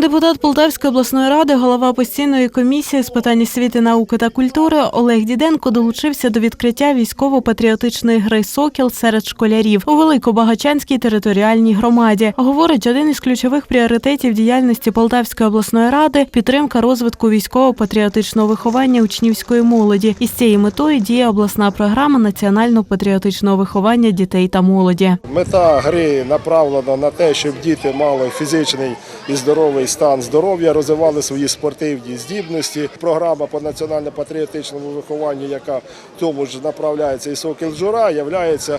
Депутат Полтавської обласної ради, голова постійної комісії з питань освіти, науки та культури Олег Діденко долучився до відкриття військово-патріотичної гри Сокіл серед школярів у Великобагачанській територіальній громаді. Говорить, один із ключових пріоритетів діяльності Полтавської обласної ради підтримка розвитку військово-патріотичного виховання учнівської молоді. І з цією метою діє обласна програма національно-патріотичного виховання дітей та молоді. Мета гри направлена на те, щоб діти мали фізичний і здоровий стан здоров'я, розвивали свої спортивні здібності. Програма по національно-патріотичному вихованню, яка тому ж направляється і Сокіл Жура, є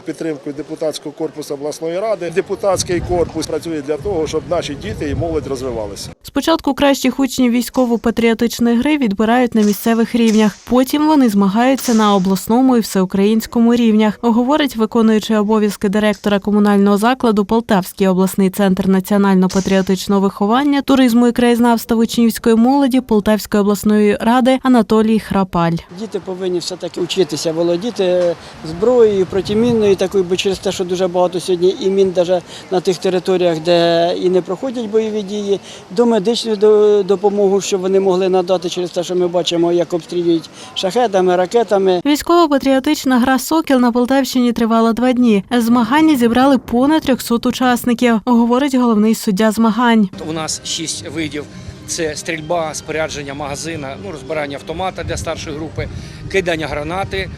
підтримкою депутатського корпусу обласної ради. Депутатський корпус працює для того, щоб наші діти і молодь розвивалися. Спочатку кращих учнів військово-патріотичної гри відбирають на місцевих рівнях. Потім вони змагаються на обласному і всеукраїнському рівнях. Говорить виконуючий обов'язки директора комунального закладу Полтавський обласний центр національно-патріотичного виховання, туризму і краєзнавства учнівської молоді Полтавської обласної ради Анатолій Храпаль. Діти повинні все-таки вчитися володіти зброєю протимінною такою, бо через те, що дуже багато сьогодні і мін навіть на тих територіях, де і не проходять бойові дії, до медичної до- допомоги, щоб вони могли надати через те, що ми бачимо, як обстрілюють шахетами, ракетами. Військово-патріотична гра Сокіл на Полтавщині тривала два дні. Змагання зібрали понад 300 учасників, говорить головний суддя змагань. У нас шість видів: це стрільба, спорядження магазина, ну розбирання автомата для старшої групи, кидання гранати,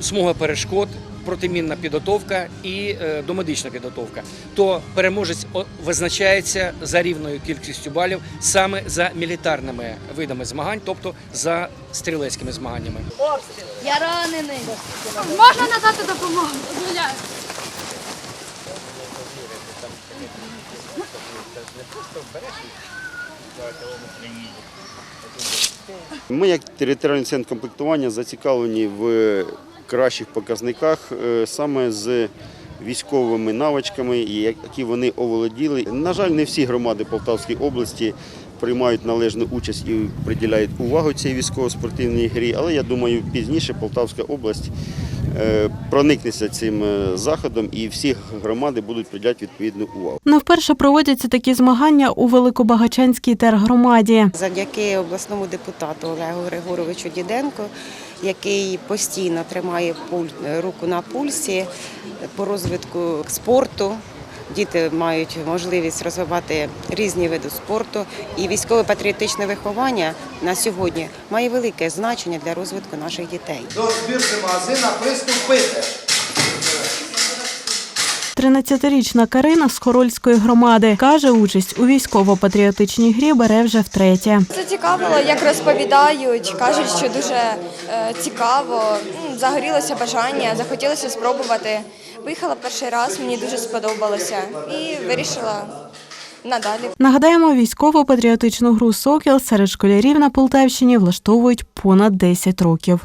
смуга перешкод. Протимінна підготовка і е, домедична підготовка, то переможець визначається за рівною кількістю балів саме за мілітарними видами змагань, тобто за стрілецькими змаганнями. Я ранений. Можна надати допомогу? Ми, як територіальний центр комплектування, зацікавлені в кращих показниках е, саме з військовими навичками, які вони оволоділи. На жаль, не всі громади Полтавської області приймають належну участь і приділяють увагу цій військово-спортивній грі, але я думаю, пізніше Полтавська область проникнеться цим е, заходом і всі громади будуть приділяти відповідну увагу. Не вперше проводяться такі змагання у Великобагачанській тергромаді. Завдяки обласному депутату Олегу Григоровичу Діденко, який постійно тримає пуль- руку на пульсі по розвитку спорту. Діти мають можливість розвивати різні види спорту, і військово-патріотичне виховання на сьогодні має велике значення для розвитку наших дітей. до збірки магазина приступити. 13-річна Карина з Хорольської громади каже, участь у військово-патріотичній грі бере вже втретє. Зацікавило, як розповідають, кажуть, що дуже е, цікаво. Загорілося бажання, захотілося спробувати. Виїхала перший раз, мені дуже сподобалося і вирішила надалі. Нагадаємо, військово-патріотичну гру Сокіл серед школярів на Полтавщині влаштовують понад 10 років.